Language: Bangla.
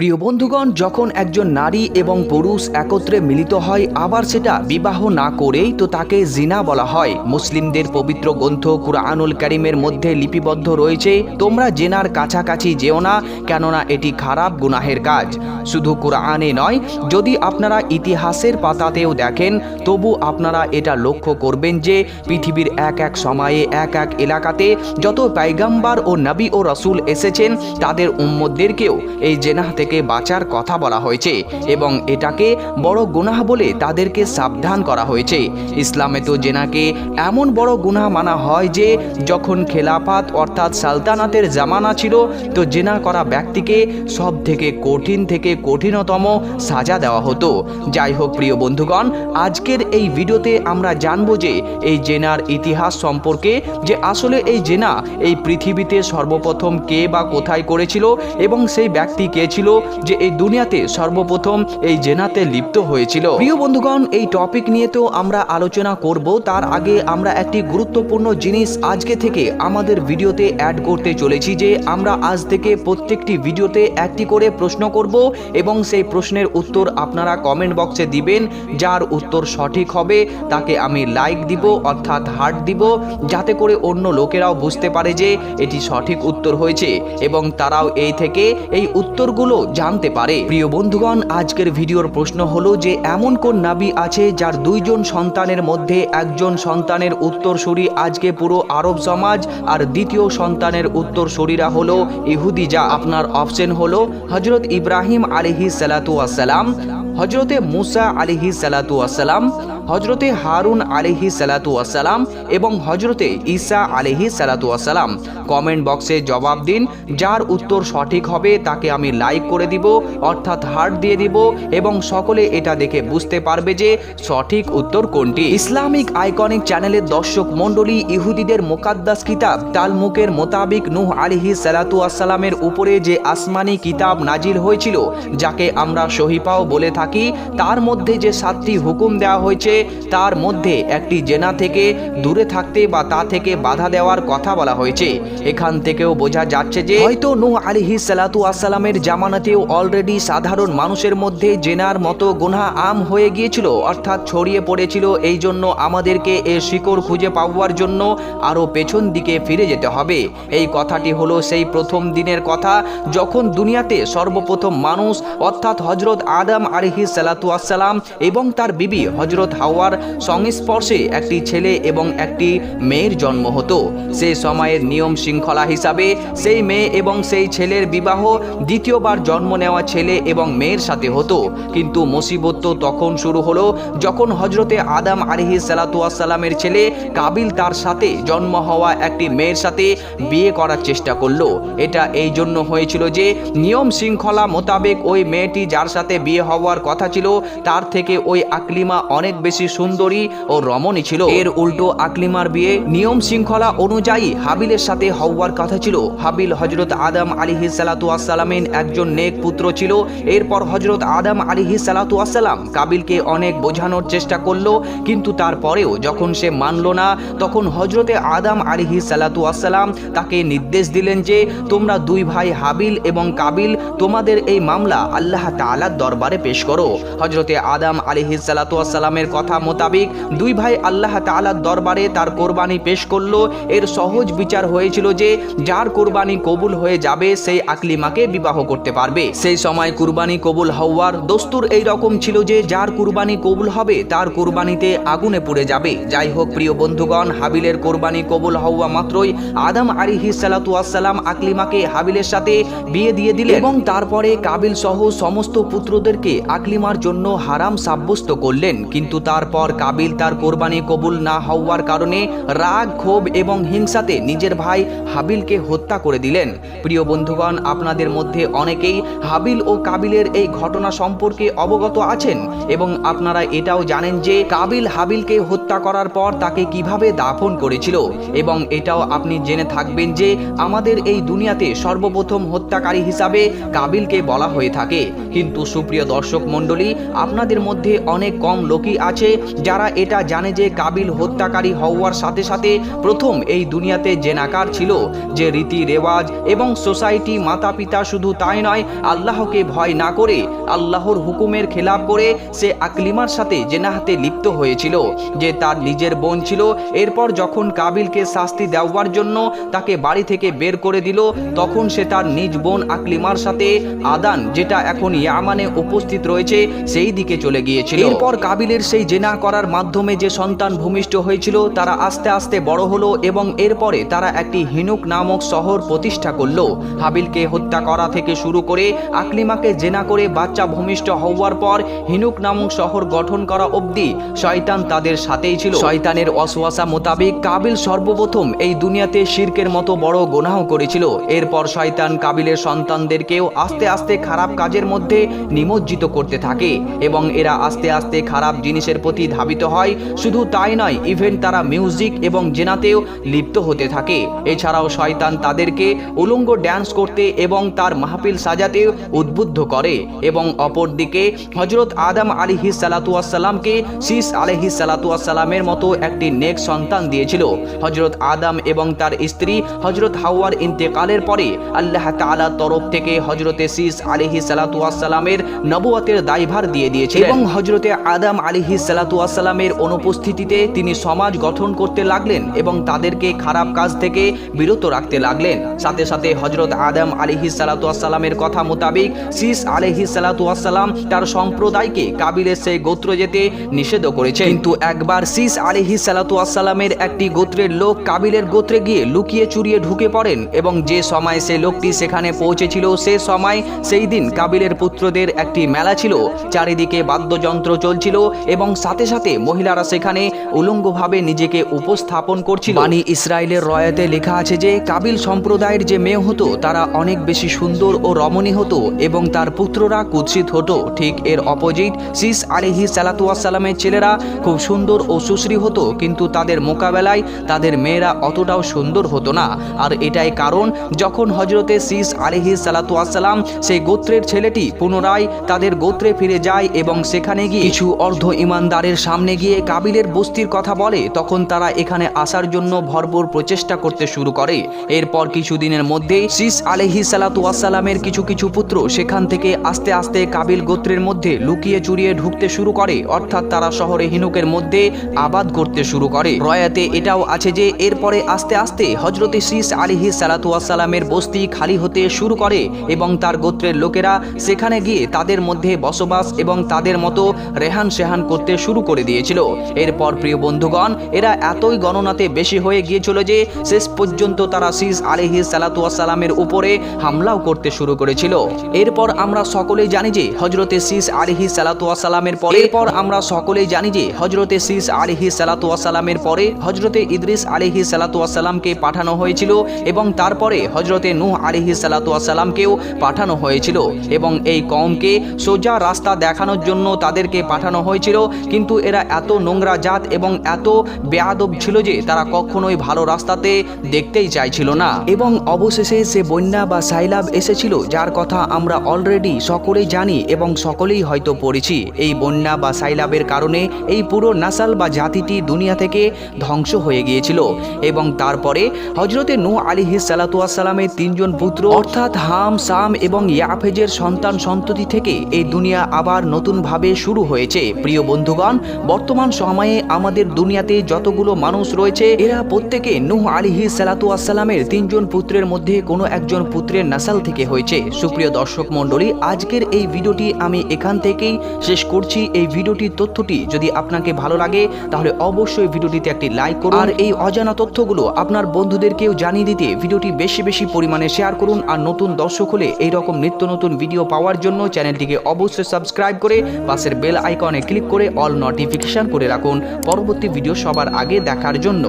প্রিয় বন্ধুগণ, যখন একজন নারী এবং পুরুষ একত্রে মিলিত হয়, আবার সেটা বিবাহ না করেই তো তাকে জিনা বলা হয়। মুসলিমদের পবিত্র গ্রন্থ কুরআনুল করিমের মধ্যে লিপিবদ্ধ রয়েছে, তোমরা জেনার কাছাকাছি যেও না, কেননা এটি খারাপ গুনাহের কাজ। শুধু কুরআনে নয়, যদি আপনারা ইতিহাসের পাতাতেও দেখেন, তবু আপনারা এটা লক্ষ্য করবেন যে, পৃথিবীর এক এক সময়ে, এক এক এলাকাতে যত পাইগাম্বার ও নবী ও রসুল এসেছেন, তাদের উম্মদদেরকেও এই জেনাহ থেকে বাঁচার কথা বলা হয়েছে এবং এটাকে বড় গুনাহ বলে তাদেরকে সাবধান করা হয়েছে। ইসলামে তো জেনাকে এমন বড় গুনাহ মানা হয় যে, যখন খেলাফাত অর্থাৎ সালতানাতের জামানা ছিল, তো জেনা করা ব্যক্তিকে সব থেকে কঠিন থেকে কঠিনতম সাজা দেওয়া হতো। যাই হোক, প্রিয় বন্ধুগণ, আজকের এই ভিডিওতে আমরা জানব যে, এই জেনার ইতিহাস সম্পর্কে যে আসলে এই জেনা এই পৃথিবীতে সর্বপ্রথম কে বা কোথায় করেছিল এবং সেই ব্যক্তি কে ছিল যে এই দুনিয়াতে সর্বপ্রথম এই জেনাতে লিপ্ত হয়েছিল। প্রিয় বন্ধুগণ, এই টপিক নিয়ে তো আমরা আলোচনা করব। তার আগে আমরা একটি গুরুত্বপূর্ণ জিনিস আজকে থেকে আমাদের ভিডিওতে অ্যাড করতে চলেছি যে আমরা আজ থেকে প্রত্যেকটি ভিডিওতে একটি করে প্রশ্ন করব এবং সেই প্রশ্নের উত্তর আপনারা কমেন্ট বক্সে দিবেন। যার উত্তর সঠিক হবে, তাকে আমি লাইক দিব, অর্থাৎ হার্ট দিব, যাতে করে অন্য লোকেরাও বুঝতে পারে যে এটি সঠিক উত্তর হয়েছে এবং তারাও এই থেকে এই উত্তরগুলো জানতে পারে। প্রিয় বন্ধুগণ, আজকের ভিডিওর প্রশ্ন হলো যে, এমন কোন নাবি আছে যার দুইজন সন্তানের মধ্যে একজন সন্তানের উত্তরসূরি আজকে পুরো আরব সমাজ আর দ্বিতীয় সন্তানের উত্তরসূরিরা হল ইহুদি? যা আপনার অপশন হলো হজরত ইব্রাহিম আলিহি সালাতু আসসালাম হজরতে মুসা আলিহি সালাতু আসসালাম হজরতে হারুন আলিহি সালাতু আসসালাম এবং হজরতে ঈসা আলিহি সালাতু আসসালাম কমেন্ট বক্সে জবাব দিন, যার উত্তর সঠিক হবে তাকে আমি লাইক করে দিব, অর্থাৎ হার্ট দিয়ে দিব এবং সকলে এটা দেখে বুঝতে পারবে যে সঠিক উত্তর কোনটি। ইসলামিক আইকনিক চ্যানেলের দর্শক মণ্ডলী ইহুদিদের মোকাদ্দাস কিতাব তালমুকের মোতাবিক নুহ আলিহি সালাতু আসসালামের উপরে যে আসমানি কিতাব নাজিল হয়েছিল, যাকে আমরা সহিপাও বলে থাকি। তার মধ্যে যে সাতটি হুকুম দেওয়া হয়েছে, তার মধ্যে একটি জেনা থেকে দূরে থাকতে বা তা থেকে বাধা দেওয়ার কথা বলা হয়েছে। এখান থেকেও বোঝা যাচ্ছে যে হয়তো নূহ আলিহি সালাতু আসসালামের জামানাতেও অলরেডি সাধারণ মানুষের মধ্যে জেনার মতো গুনাহ আম হয়ে গিয়েছিল, অর্থাৎ ছড়িয়ে পড়েছিল। এই জন্য আমাদেরকে এর শিকড় খুঁজে পাওয়ার জন্য আরও পেছন দিকে ফিরে যেতে হবে। এই কথাটি হলো সেই প্রথম দিনের কথা, যখন দুনিয়াতে সর্বপ্রথম মানুষ, অর্থাৎ হজরত আদম আলিহি সালাতু আসসালাম এবং তার বিবি হজরত হাওয়ার সংস্পর্শে একটি ছেলে এবং একটি মেয়ের জন্ম হতো। সে সময়ের নিয়ম শৃঙ্খলা হিসাবে সেই মেয়ে এবং সেই ছেলের বিবাহ দ্বিতীয়বার জন্ম নেওয়া ছেলে এবং মেয়ের সাথে হতো। কিন্তু মুসিবত তো তখন শুরু হলো যখন হজরতে আদাম আলিহি সালাতামের ছেলে কাবিল তার সাথে জন্ম হওয়া একটি মেয়ের সাথে বিয়ে করার চেষ্টা করল। এটা এই জন্য হয়েছিল যে নিয়ম শৃঙ্খলা মোতাবেক ওই মেয়েটি যার সাথে বিয়ে হওয়ার কথা ছিল, তার থেকে ওই আকলিমা অনেক বেশি সুন্দরী ও রমণী ছিল। এর উল্টো আকলিমার বিয়ে নিয়ম শৃঙ্খলা অনুযায়ী হাবিলের সাথে হওয়ার কথা ছিল। হাবিল হজরত আদম আলিহি সালাতু একজন নেক পুত্র ছিল। এরপর হজরত আদম আলিহি সালাতু আসসালাম কাবিলকে অনেক বোঝানোর চেষ্টা করল, কিন্তু তারপরেও যখন সে মানল না, তখন হজরতে আদম আলিহি সালাতু আসসালাম তাকে নির্দেশ দিলেন যে, তোমরা দুই ভাই হাবিল এবং কাবিল, তোমাদের এই মামলা আল্লাহ তাআলার দরবারে পেশ করো। হজরতে আদম আলিহি সালাতু আসসালামের কথা মোতাবিক দুই ভাই আল্লাহ তাআলার দরবারে তার কোরবানি পেশ করল। এর সহজ বিচার হয়েছিল যে, যার কোরবানি কবুল হয়ে যাবে, সেই আকলিমাকে বিবাহ করতে পারবে। সেই সময় কুরবানি কবুল হওয়ার দস্তুর এই রকম ছিল যে, যার কুরবানি কবুল হবে, তার কুরবানিতে আগুনে পুড়ে যাবে। যাই হোক প্রিয় বন্ধুগণ, হাবিলের কোরবানি কবুল হওয়া মাত্রই আদম আলিহি সালাতু আসসালাম আকলিমাকে হাবিলের সাথে বিয়ে দিয়ে দিলেন এবং তারপরে কাবিল সহ সমস্ত পুত্রদেরকে আকলিমার জন্য হারাম সাব্যস্ত করলেন, কিন্তু তারপর কাবিল তার কোরবানি কবুল না হওয়ার কারণে রাগ, ক্ষোভ এবং হিংসাতে নিজের ভাই হাবিলকে হত্যা করে দিলেন। প্রিয় বন্ধুগণ, আপনাদের মধ্যে অনেকেই হাবিল ও কাবিলের এই ঘটনা সম্পর্কে অবগত আছেন এবং আপনারা এটাও জানেন যে কাবিল হাবিলকে হত্যা করার পর তাকে কীভাবে দাফন করেছিল এবং এটাও আপনি জেনে থাকবেন যে আমাদের এই দুনিয়াতে সর্বপ্রথম হত্যাকারী হিসাবে কাবিলকে বলা হয়ে থাকে। কিন্তু সুপ্রিয় দর্শক মণ্ডলী, আপনাদের মধ্যে অনেক কম লোকই আছে যারা এটা জানে যে কাবিল হত্যাকারী হওয়ার সাথে সাথে প্রথম এই দুনিয়াতে জেনাকার ছিল, যে রীতি রেওয়াজ এবং সোসাইটি মাতা পিতা শুধু তাই নয়, আল্লাহকে ভয় না করে, আল্লাহর হুকুমের খেলাপ করে সে আকলিমার সাথে জেনাহাতে লিপ্ত হয়েছিল, যে তার নিজের বোন ছিল। এরপর যখন কাবিলকে শাস্তি দেওয়ার জন্য তাকে বাড়ি থেকে বের করে দিল, তখন সে তার নিজ বোন আকলিমার সাথে আদান, যেটা এখন ইয়ামানে উপস্থিত রয়েছে সেই দিকে চলে গিয়েছিল। এরপর কাবিলের সেই জেনা করার মাধ্যমে যে সন্তান ভূমিষ্ঠ হয়েছিল তারা আস্তে আস্তে বড় হলো এবং এরপরে তারা একটি হিনুক নামক শহর প্রতিষ্ঠা করল। হাবিলকে হত্যা করা থেকে শুরু করে আকলিমাকে জেনা করে বাচ্চা ভূমিষ্ঠ হওয়ার পর হিনুক নামক শহর গঠন করা অবধি শয়তান তাদের সাথেই ছিল। শয়তানের অসওয়াসা মোতাবেক কাবিল সর্বপ্রথম এই দুনিয়াতে শিরকের মতো বড় গোনাহ করেছিল। এরপর শয়তান কাবিলের সন্তানদেরকেও আস্তে আস্তে খারাপ কাজের মধ্যে নিমজ্জিত করতে থাকে এবং এরা আস্তে আস্তে খারাপ জিনিসের প্রতি ধাবিত হয়। শুধু তাই নয় ইভেন তারা মিউজিক এবং জেনাতেও লিপ্ত হতে থাকে। এছাড়াও শয়তান তাদেরকে উলঙ্গ ড্যান্স করতে এবং তার মাহফিল সাজাতে উদ্বুদ্ধ করে এবং অপরদিকে হজরত আদম আলিহি সালাতুয়াসাল্লামকে শীষ আলহি সালাতুয়াসাল্লামের মতো একটি নেক সন্তান দিয়েছিল। হজরত আদম এবং তার স্ত্রী হজরত হাওয়ার ইন্তেকালের পরে আল্লাহ তাআলার তরফ থেকে হজরতে শীষ আলিহি সালাতুয়াসাল্লামের নবুয়াতের দায়ভার দিয়ে দিয়েছে। এবং হজরতে আদম আলিহি সালাতুয়াসাল্লামের অনুপস্থিতিতে তিনি সমাজ গঠন করতে লাগলেন এবং তাদেরকে খারাপ কাজ থেকে বিরত রাখতে লাগলেন। সাথে সাথে হজরত আদম আলিহি সালাতুয়াসাল্লামের কথা মোতাবেক শীষ আলহি সালাতুয়াসাল্লাম তার সম্প্রদায়কে কাবিলের সেই গোত্র যেতে নিষেধ করেছে। কিন্তু একবার শীষ আলহি সালাতুয়াসাল্লামের একটি গোত্রের লোক কাবিলের গোত্রে গিয়ে লুকিয়ে চুরিয়ে ঢুকে পড়েন এবং যে সময় সে লোকটি সেখানে পৌঁছেছিল সে সময় সেই দিন কাবিলের পুত্রদের একটি মেলা ছিল। চারিদিকে বাদ্যযন্ত্র চলছিল এবং সাথে সাথে মহিলারা সেখানে উলঙ্গভাবে নিজেকে উপস্থাপন করছিল। বাণী ইসরায়েলের রয়াতে লেখা আছে যে, কাবিল সম্প্রদায়ের যে মেয়ে হতো, তারা অনেক বেশি সুন্দর ও রমণী হতো এবং তার পুত্ররা কুৎসিত হতো। ঠিক এর অপোজিট সিস আলিহি সালাতুয়াসাল্লামের ছেলেরা খুব সুন্দর ও সুশ্রী হতো, কিন্তু তাদের মোকাবেলায় তাদের মেয়েরা অতটাও সুন্দর হতো না। আর এটাই কারণ, যখন হজরতে সিস আলিহি সালাতুয়াসাল্লাম সেই গোত্রের ছেলেটি পুনরায় তাদের গোত্রে ফিরে যায় এবং সেখানে গিয়ে কিছু অর্ধ ইমানদারের সামনে গিয়ে কাবিলের বস্তির কথা বলে, তখন তারা এখানে আসার জন্য ভরপুর প্রচেষ্টা করতে শুরু করে। এরপর কিছুদিনের মধ্যে সিস আলহি সালাতুয়াসাল্লামের কিছু কিছু পুত্র সেখান থেকে আস্তে আস্তে কাবিল গোত্রের মধ্যে লুকিয়ে চুরিয়ে ঢুকতে শুরু করে, অর্থাৎ তারা শহরে হিনুকের মধ্যে আবাদ করতে শুরু করে। রয়াতে এটাও আছে যে, এরপরে আস্তে আস্তে হজরতে সিস আলিহি সালাতুয়াসাল্লামের বস্তি খালি হতে শুরু করে এবং তার গোত্রের লোকেরা সেখানে গিয়ে তাদের মধ্যে বসবাস এবং তাদের মতো রেহান সেহান করতে শুরু করে দিয়েছিল। এরপর প্রিয় বন্ধুগণ, এরা এতই গণনাতে বেশি হয়ে গিয়েছিল যে শেষ পর্যন্ত তারা সিস আলিহি সালাতুয়াসাল্লামের উপরে হামলাও করতে শুরু করেছিল। এরপর আমরা সকলেই জানি যে হজরতে সিস আলিহি সালাতুয়াসাল্লামের পরে এরপর আমরা সকলেই জানি যে হজরতে সিস আলিহি সালাতুয়াসাল্লামের পরে হজরতে ইদ্রিস আলিহি সালাতুয়াসাল্লামকে পাঠানো হয়েছিল এবং তারপরে হজরতে নূহ আলিহি সালাতুয়াসাল্লামকেও পাঠানো হয়েছিল এবং এই কমকে সোজা রাস্তা দেখানোর জন্য তাদেরকে পাঠানো হয়েছিল। কিন্তু এরা এত নোংরা জাত এবং এত বেয়াদব ছিল যে তারা কখনোই ভালো রাস্তাতে দেখতেই চাইছিল না। এবং অবশেষে সে বন্যা বা সাইলাব এসেছিল, যার কথা আমরা অলরেডি সকলেই জানি এবং সকলেই হয়তো পড়েছি। এই বন্যা বা সাইলাবের কারণে এই পুরো নাসাল বা জাতিটি দুনিয়া থেকে ধ্বংস হয়ে গিয়েছিল। এবং তারপরে হজরতে নূ আলিহি সালাতুয়াসাল্লামের তিনজন পুত্র, অর্থাৎ হাম, সাম এবং ইয়াফেজের সন্তান সন্ততি থেকে এই দুনিয়া আবার নতুনভাবে শুরু হয়েছে। প্রিয় বন্ধুগণ, বর্তমান সময়ে আমাদের দুনিয়াতে যতগুলো মানুষ রয়েছে, এরা প্রত্যেকে নূহ আলিহি সালাতুয়াসাল্লামের তিনজন পুত্রের মধ্যে কোনো একজন পুত্রের নাসাল থেকে হয়েছে। সুপ্রিয় দর্শক মণ্ডলী, আজকের এই ভিডিওটি আমি এখান থেকেই শেষ করছি। এই ভিডিওটির তথ্যটি যদি আপনাকে ভালো লাগে, তাহলে অবশ্যই ভিডিওটিতে একটি লাইক করুন। আর এই অজানা তথ্যগুলো আপনার বন্ধুদেরকেও জানিয়ে দিতে ভিডিওটি বেশি বেশি পরিমাণে শেয়ার করুন। আর নতুন দর্শক হলে এইরকম নিত্য নতুন ভিডিও পাওয়ার জন্য চ্যানেলটিকে অবশ্যই সাবস্ক্রাইব করে পাশের বেল আইকনে ক্লিক করে অল নোটিফিকেশন করে রাখুন। পরবর্তী ভিডিও সবার আগে দেখার জন্য।